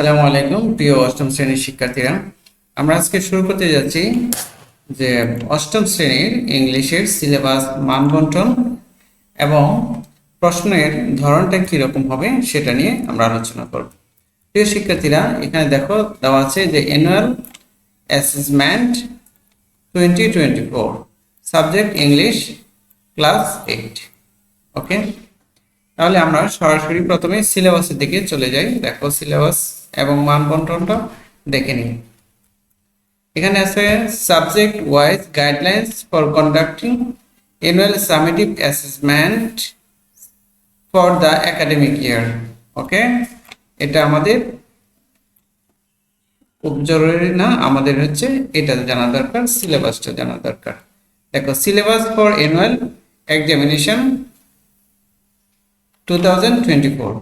আসসালামু আলাইকুম, প্রিয় অষ্টম শ্রেণির শিক্ষার্থীরা। আমরা আজকে শুরু করতে যাচ্ছি যে অষ্টম শ্রেণির ইংলিশের সিলেবাস মানবন্টন এবং প্রশ্নের ধরনটা কীরকম হবে সেটা নিয়ে আমরা আলোচনা করব। প্রিয় শিক্ষার্থীরা, এখানে দেখো, দেওয়া আছে যে annual assessment twenty twenty four subject English class eight okay তাহলে আমরা সরাসরি প্রথমে সিলেবাসের দিকে চলে যাই। দেখো সিলেবাস এবং মানবন্টনটা দেখে নিই এখানে আছে subject wise guidelines for conducting annual summative assessment for the academic year okay এটা আমাদের খুব জরুরি না, আমাদের হচ্ছে এটা জানা দরকার, সিলেবাসটা জানা দরকার। দেখো, syllabus for annual examination 2024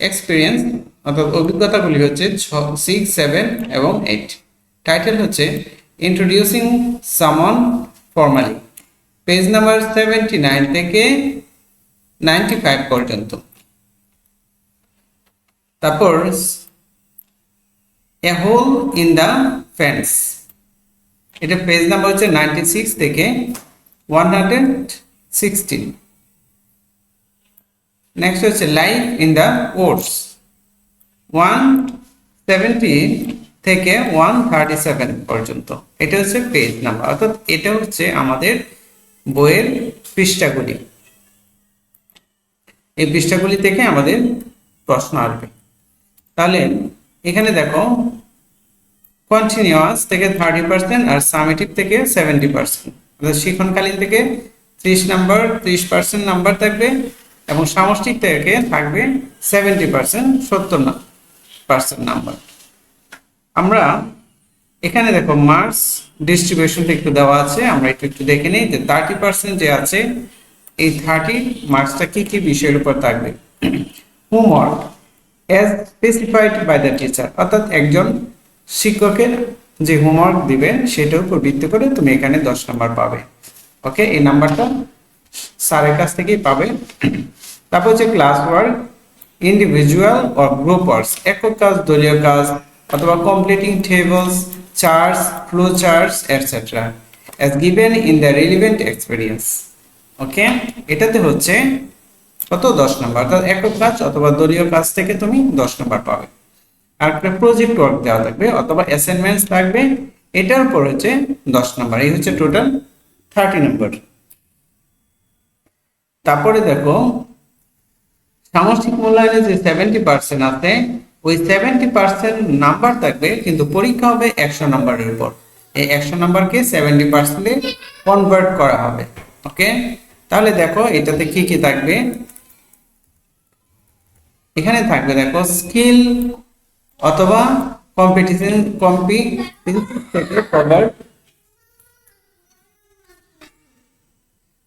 experience অর্থাৎ অভিজ্ঞতাগুলি হচ্ছে সিক্স সেভেন এবং এইট টাইটেল হচ্ছে introducing Sumon formally page number seventy nine থেকে নাইনটি ফাইভ পর্যন্ত। তারপর a hole in the fence এটা পেজ নাম্বার হচ্ছে নাইনটি সিক্স থেকে ওয়ান হান্ড্রেড সিক্সটিন নেক্সট হচ্ছে life in the oats one seventy থেকে ওয়ান থার্টি সেভেন পর্যন্ত। এটা হচ্ছে পেজ নাম্বার অর্থাৎ এটা হচ্ছে আমাদের বইয়ের পৃষ্ঠাগুলি। এই পৃষ্ঠাগুলি থেকে আমাদের প্রশ্ন আসবে। তাহলে এখানে দেখো কন্টিনিউয়াস থেকে থার্টি পার্সেন্ট আর সামেটিভ থেকে সেভেন্টি পার্সেন্ট শিক্ষণকালীন থেকে ত্রিশ নাম্বার, ত্রিশ পার্সেন্ট নাম্বার থাকবে এবং সামষ্টিক থেকে থাকবে সেভেন্টি পার্সেন্ট সত্তর পার্সেন্ট নাম্বার। আমরা এখানে দেখো মার্কস ডিস্ট্রিবিউশনটা একটু দেওয়া আছে, আমরা একটু একটু দেখে নিই। যে থার্টি পার্সেন্ট যে আছে, এই থার্টি মার্কসটা কি কি বিষয়ের উপর থাকবে? Homework as specified by the teacher অর্থাৎ একজন শিক্ষকের যে হোমওয়ার্ক দিবেন, সেটার উপর ভিত্তি করে তুমি এখানে দশ নাম্বার পাবে। ওকে এই নাম্বারটা স্যারের কাছ থেকেই পাবে। তারপর হচ্ছে class work individual or group works একক কাজ, দলীয় কাজ, অথবা completing tables charts flow charts etcetera as given in the relevant experience okay এটাতে হচ্ছে কত? দশ নম্বর অর্থাৎ একক কাজ অথবা দলীয় কাজ থেকে তুমি দশ নম্বর পাবে। আর একটা প্রজেক্ট ওয়ার্ক দেওয়া থাকবে অথবা অ্যাসাইনমেন্টস থাকবে এটার উপর হচ্ছে দশ নম্বর এই হচ্ছে টোটাল থার্টি নম্বর তারপরে দেখো সামষ্টিক মূল্যায়নে যে সেভেন্টি পার্সেন্ট আছে, ওই সেভেন্টি পার্সেন্ট নাম্বার থাকবে, কিন্তু পরীক্ষা হবে একশো নাম্বারের উপর। এই একশো নাম্বারকে সেভেন্টি পার্সেন্টে কনভার্ট করা হবে ওকে তাহলে দেখো, এটাতে কি কি থাকবে? এখানে থাকবে, দেখো স্কিল অথবা কম্পিটিশন কভার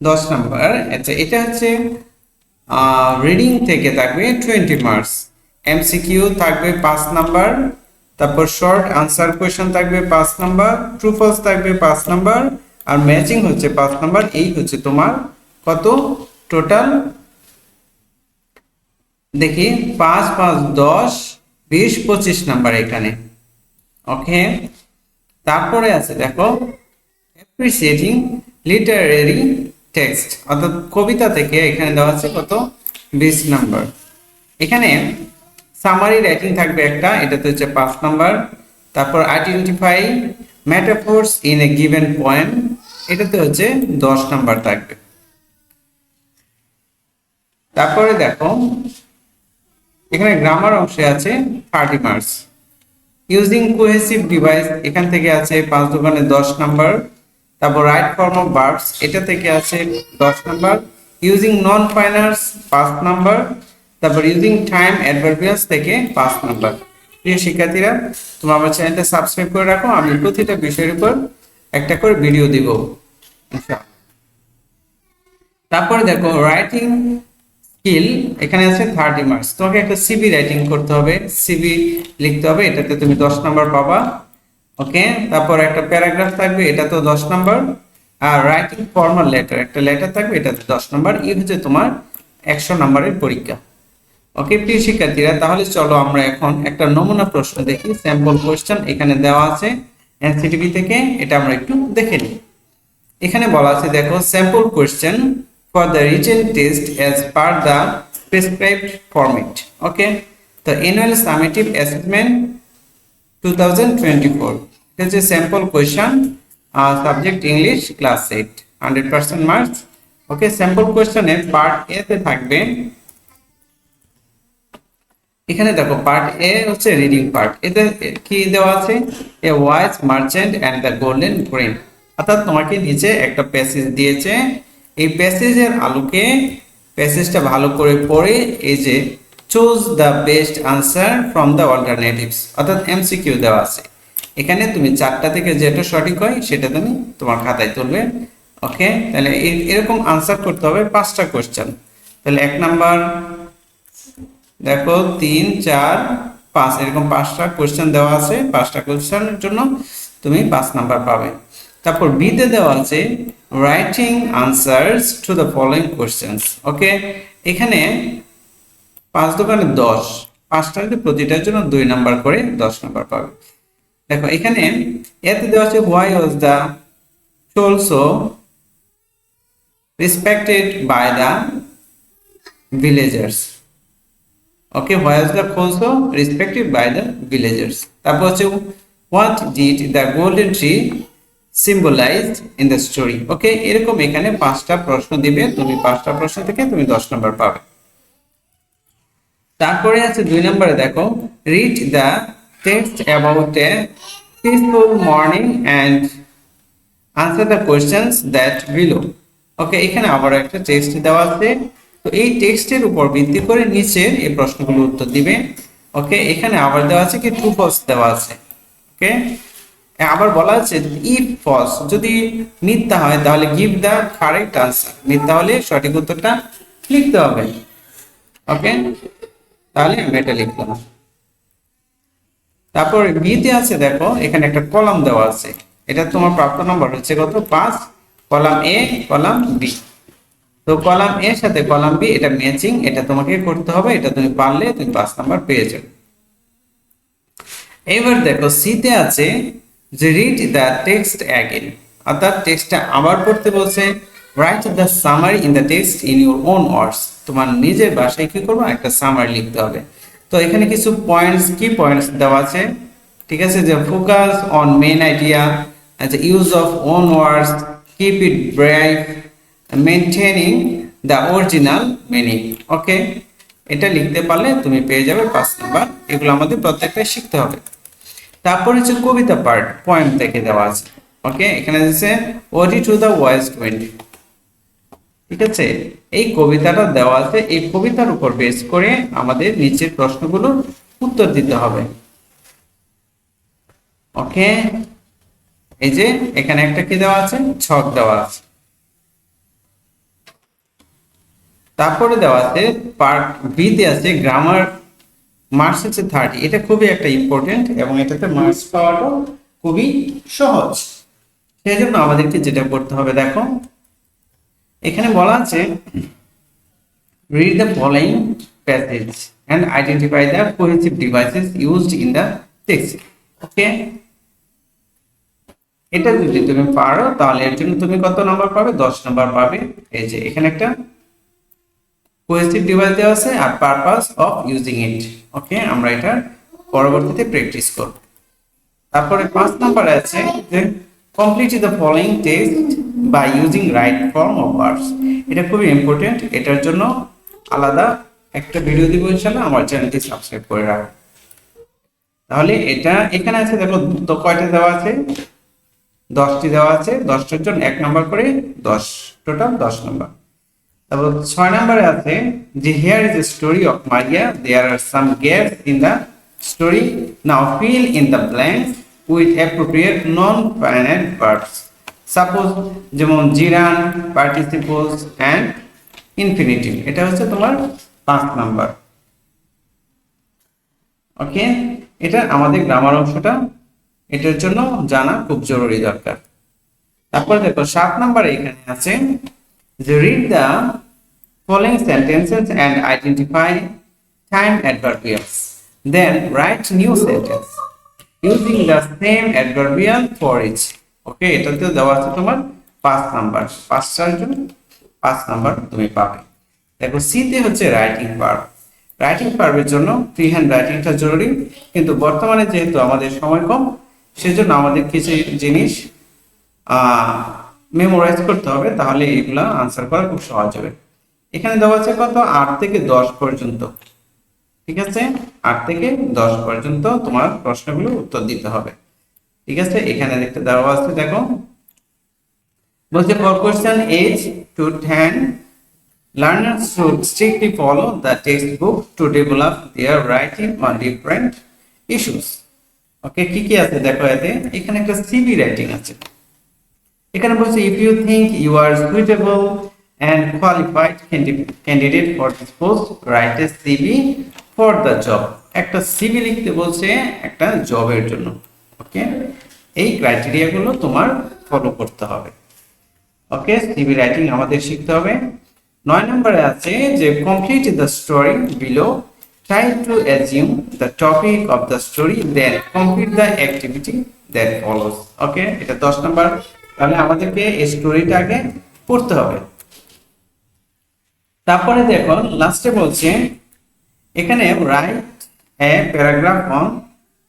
দশ নাম্বার আচ্ছা এটা হচ্ছে রিডিং থেকে থাকবে টোয়েন্টি মার্কস এমসিকিউ থাকবে পাঁচ নাম্বার তারপর শর্ট আনসার কোয়েশন থাকবে পাঁচ নাম্বার ট্রু ফলস থাকবে পাঁচ নাম্বার আর ম্যাচিং হচ্ছে পাঁচ নাম্বার এই হচ্ছে তোমার কত? টোটাল দেখি, পাঁচ পাঁচ, দশ, বিশ, পঁচিশ নাম্বার এখানে। ওকে তারপরে আছে, দেখো অ্যাপ্রিসিয়েটিং লিটারেরি টেক্সট, অর্থাৎ কবিতা থেকে এখানে দেওয়া আছে কত? বিশ নাম্বার। এখানে সামারি রাইটিং থাকবে একটা, এটাতে হচ্ছে পাঁচ নাম্বার। তারপর identify metaphors in a given point এটাতে হচ্ছে দশ নাম্বার থাকবে। তারপরে দেখো, এখানে গ্রামার অংশে আছে thirty marks using cohesive device এখান থেকে আছে পাঁচ দোকানে দশ নাম্বার। তারপর রাইট ফর্ম অফ ভার্বস এটা থেকে আছে দশ নাম্বার ইউজিং নন ফাইনার্স পাঁচ নাম্বার তারপর ইউজিং টাইম অ্যাডভার্বিয়াস থেকে পাঁচ নাম্বার প্রিয় শিক্ষার্থীরা, তোমরা আমার চ্যানেলটা সাবস্ক্রাইব করে রাখো, আমি প্রতিটা বিষয়ের উপর একটা করে ভিডিও দিব তারপরে দেখো রাইটিং স্কিল এখানে আছে থার্টি মার্কস তোমাকে একটা সিবি রাইটিং করতে হবে সিবি লিখতে হবে, এটাতে তুমি দশ নাম্বার পাবা। ওকে তারপর একটা প্যারাগ্রাফ থাকবে, এটা তো দশ নাম্বার। আর রাইটিং ফর্মাল লেটার একটা লেটার থাকবে এটাতে দশ নাম্বার। এই হচ্ছে তোমার একশো নম্বরের পরীক্ষা। ওকে প্রিয় শিক্ষার্থীরা, তাহলে চলো আমরা এখন একটা নমুনা প্রশ্ন দেখি স্যাম্পল কোয়েশ্চেন এখানে দেওয়া আছে এনসিটিভি থেকে, এটা আমরা একটু দেখে নিই। এখানে বলা আছে, দেখো sample question for the written test as per the prescribed format okay তো annual summative assessment two thousand twenty four এটা হচ্ছে sample question subject English class eight hundred percent marks okay sample কোয়েশ্চেনে part এতে থাকবে। এখানে দেখো part এ হচ্ছে reading part এতে কি দেওয়া আছে? A wise merchant and the golden grain অর্থাৎ তোমাকে নিচে একটা প্যাসেজ দিয়েছে। এই প্যাসেজের আলোকে প্যাসেজটা ভালো করে পড়ে, এই যে choose the best answer from the alternatives অর্থাৎ এমসিকিউ দেওয়া আছে। এখানে তুমি চারটা থেকে যেটা সঠিক হয়, সেটা তুমি তোমার খাতায় তুলবে। ওকে তাহলে এরকম আনসার করতে হবে পাঁচটা কোশ্চেন তাহলে এক নাম্বার, দেখো, তিন, চার, পাঁচ, এরকম পাঁচটা কোশ্চেন দেওয়া আছে। পাঁচটা কোশ্চেনের জন্য তুমি পাঁচ নাম্বার পাবে। তারপর বিতে দেওয়া আছে writing answers to the following questions okay এখানে পাঁচ দোকানে দশ পাঁচটাতে প্রতিটার জন্য দুই নাম্বার করে দশ নাম্বার পাবে। দেখো, এখানে এতে দেওয়া আছে why was the also respected by the villagers okay why's the also respected by the villagers তারপর হচ্ছে what did the golden tree symbolise in the story okay এরকম এখানে পাঁচটা প্রশ্ন দিবে, তুমি পাঁচটা প্রশ্ন থেকে তুমি দশ নম্বর পাবে। তারপরে আছে দুই নম্বরে দেখো read the text about a peaceful morning and answer the questions that below okay এখানে আবার একটা টেক্সট দেওয়া আছে। তো এই টেক্সটের উপর ভিত্তি করে নিচের এই প্রশ্নগুলো উত্তর দিবে। ওকে এখানে আবার দেওয়া আছে কি ট্রু ফলস দেওয়া আছে। ওকে আবার বলা আছে ইফ ফলস যদি মিথ্যা হয়, তাহলে গিভ দ্য কারেক্ট আনসার মিথ্যা হলে সঠিক উত্তরটা লিখতে হবে। ওকে তাহলে আমি এটা লিখলাম। তারপর বিতে আছে, দেখো, এখানে একটা কলাম দেওয়া আছে। এটা তোমার প্রাপ্ত নম্বর হচ্ছে কত? পাঁচ কলাম এ কলাম বি তো কলাম এর সাথে কলাম বি এটা ম্যাচিং এটা তোমাকে করতে হবে, এটা তুমি পারলে তুমি পাঁচ নাম্বার পেয়ে যাবে। এবার দেখো সিতে আছে যে রিড দ্য টেক্সট অ্যাগেন অর্থাৎ টেক্সটটা আবার পড়তে বলছে write the summary in the text in your own words তোমার নিজের ভাষায় কি করব? একটা সামারি লিখতে হবে। তো এখানে কিছু পয়েন্টস কি পয়েন্টস দেওয়া আছে? ঠিক আছে, যে ফোকাস অন মেন আইডিয়া আচ্ছা use of own words keep it bright maintaining the original meaning okay এটা লিখতে পারলে তুমি পেয়ে যাবে পাঁচ নাম্বার। এগুলো আমাদের প্রত্যেকটাই শিখতে হবে। তারপর হচ্ছে কবিতা পার্ট পয়েন্ট থেকে দেওয়া আছে ওকে এখানে দিচ্ছে ode to the west wind ঠিক আছে? এই কবিতাটা দেওয়া আছে এই কবিতার উপর বেস করে আমাদের নিচের প্রশ্নগুলো উত্তর দিতে হবে। ওকে এই যে, এখানে একটা কি দেওয়া আছে? ছক দেওয়া আছে। তারপরে দেওয়া আছে পার্ট বি তে আছে গ্রামার মার্কস হচ্ছে থার্টি এটা খুবই একটা ইম্পর্টেন্ট এবং এটাতে মার্কস পাওয়াটাও খুবই সহজ। সেই জন্য আমাদেরকে যেটা করতে হবে, দেখো এখানে বলা আছে read the following passage and identify the cohesive devices used in the text okay এটা যদি তুমি পারো, তাহলে এর জন্য তুমি কত নাম্বার পাবে? দশ নাম্বার পাবে। এই যে, এখানে একটা কোহেসিভ ডিভাইস দেওয়া আছে আর purpose of using it okay আমরা এটা পরবর্তীতে প্র্যাকটিস করব। তারপরে পাঁচ নাম্বার আছে যে complete the following test by using right form of words এটা খুবই ইম্পর্টেন্ট এটার জন্য আলাদা একটা ভিডিও দিব ইনশাআল্লাহ, আমার চ্যানেলটি সাবস্ক্রাইব করে রাখো। তাহলে এটা এখানে আছে, দেখো, তো কয়টা দেওয়া আছে? দশটি দেওয়া আছে, দশটার জন্য এক নাম্বার করে দশ টোটাল দশ নাম্বার তারপর ছয় নম্বরে আছে যে here is a story of Maria there are some gaps in the story now fill in the blanks with appropriate non finite verbs suppose যেমন জিরান পার্টিসিপলস অ্যান্ড ইনফিনিটিভ এটা হচ্ছে তোমার পাঁচ নাম্বার ওকে এটা আমাদের গ্রামার অংশটা এটার জন্য জানা খুব জরুরি দরকার তারপর দেখো সাত নম্বরে এখানে আছে যে read the following sentences and identify time adverbials. Then write new sentence using the same adverbial for each. ওকে এটাতে দেওয়া আছে তোমার পাঁচ নাম্বার। পাঁচটার জন্য পাঁচ নাম্বার তুমি পাবে। দেখো সিতে হচ্ছে রাইটিং পার্ব রাইটিং পার্বের জন্য ফ্রি হ্যান্ড রাইটিংটা জরুরি। কিন্তু বর্তমানে যেহেতু আমাদের সময় কম, সেজন্য আমাদের কিছু জিনিস মেমোরাইজ করতে হবে, তাহলে এগুলা আনসার করা খুব সহজ হবে। এখানে দেওয়া আছে কত? আট থেকে দশ পর্যন্ত। ঠিক আছে? আট থেকে দশ পর্যন্ত তোমার প্রশ্নগুলো উত্তর দিতে হবে। ঠিক আছে? এখানে দেখতে দেওয়া আছে, দেখো। বলছে for H to ten Learners should strictly follow the textbook to develop their writing on different issues okay কি কি আছে দেখো এতে? এখানে একটা সিবি রাইটিং আছে। এখানে বলছে if you think you are suitable and qualified candidate for this post write a CV for the job একটা সিবি লিখতে বলছে একটা জবের জন্য। ওকে এই ক্রাইটেরিয়াগুলো তোমার ফলো করতে হবে। ওকে সিবি রাইটিং আমাদের শিখতে হবে। নয় নম্বরে আছে যে complete the story below try to assume the topic of the story then complete the activity that follows okay এটা দশ নম্বর। তাহলে আমাদেরকে এই স্টোরিটা আগে পড়তে হবে। তারপরে দেখো লাস্টে বলছে, এখানে write a paragraph on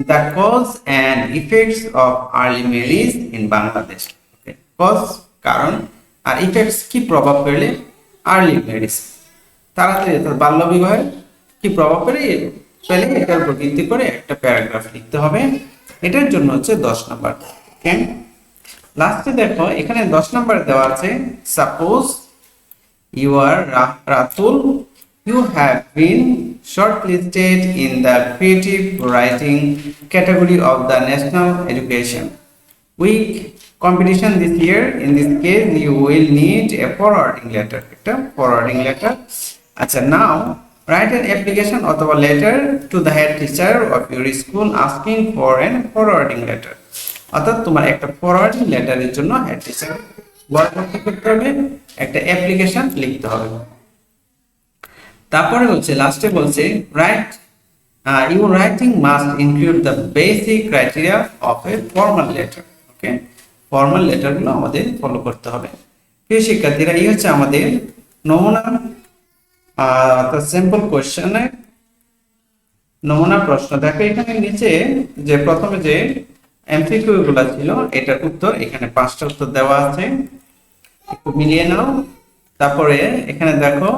the cause and effects of early marriage in Bangladesh cause কারণ, আর ইফেক্টস কি প্রভাব ফেলে? আর্লি ম্যারেজ তাড়াতাড়ি অর্থাৎ বাল্য বিবাহের কি প্রভাব ফেলে? ফেলে, এটার উপর ভিত্তি করে একটা প্যারাগ্রাফ লিখতে হবে। এটার জন্য হচ্ছে দশ নাম্বার। ওকে লাস্টে দেখো, এখানে দশ নাম্বার দেওয়া আছে suppose are Ra- Ratul. You have been shortlisted in the creative writing category of the National Education Week competition this year. In this case, you will need a forwarding letter. forwarding letter. আচ্ছা now write an application অথবা letter to the head teacher of your school asking for an forwarding letter. অর্থাৎ তোমার একটা forwarding লেটারের জন্য head teacher বরখাস্ত করতে হবে একটা অ্যাপ্লিকেশন লিখতে হবে তারপরে হচ্ছে লাস্টে বলছে write your writing must include the basic criteria of a formal letter okay formal লেটারগুলো আমাদের ফলো করতে হবে। প্রিয় শিক্ষার্থীরা, এই হচ্ছে আমাদের নমুনা সিম্পল কোয়েশ্চেনের নমুনা প্রশ্ন। দেখো এখানে নিচে যে প্রথমে যে এমসিকিউ গুলা ছিল, এটার উত্তর এখানে পাঁচটা উত্তর দেওয়া আছে। একটু মিলিয়ে নাও। তারপরে এখানে দেখো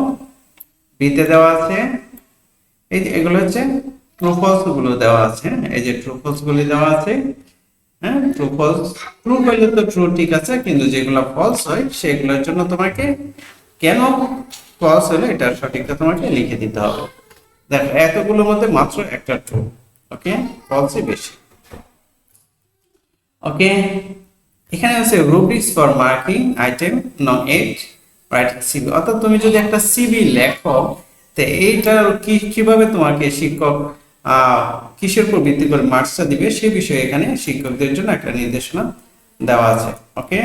বিতে দেওয়া আছে। এই যে এগুলো হচ্ছে ট্রু ফলসগুলো দেওয়া আছে। এই যে ট্রু ফলস গুলি দেওয়া আছে। হ্যাঁ ট্রু ফলস ট্রু হইলে তো ট্রু ঠিক আছে, কিন্তু যেগুলো ফলস হয়, সেগুলোর জন্য তোমাকে কেন ফলস হলো এটার সঠিকটা তোমাকে লিখে দিতে হবে। দেখো, এতগুলোর মধ্যে মাত্র একটা ট্রু ওকে ফলসই বেশি। ওকে এখানে আছে রুব্রিক্স ফর মার্কিং আইটেম নং এইট রাইটিং সিবি অর্থাৎ তুমি যদি একটা সিবি লেখো, তো এইটার কি, কীভাবে তোমাকে শিক্ষক কিসের উপর ভিত্তি করে মার্কসটা দিবে, সে বিষয়ে এখানে শিক্ষকদের জন্য একটা নির্দেশনা দেওয়া আছে। ওকে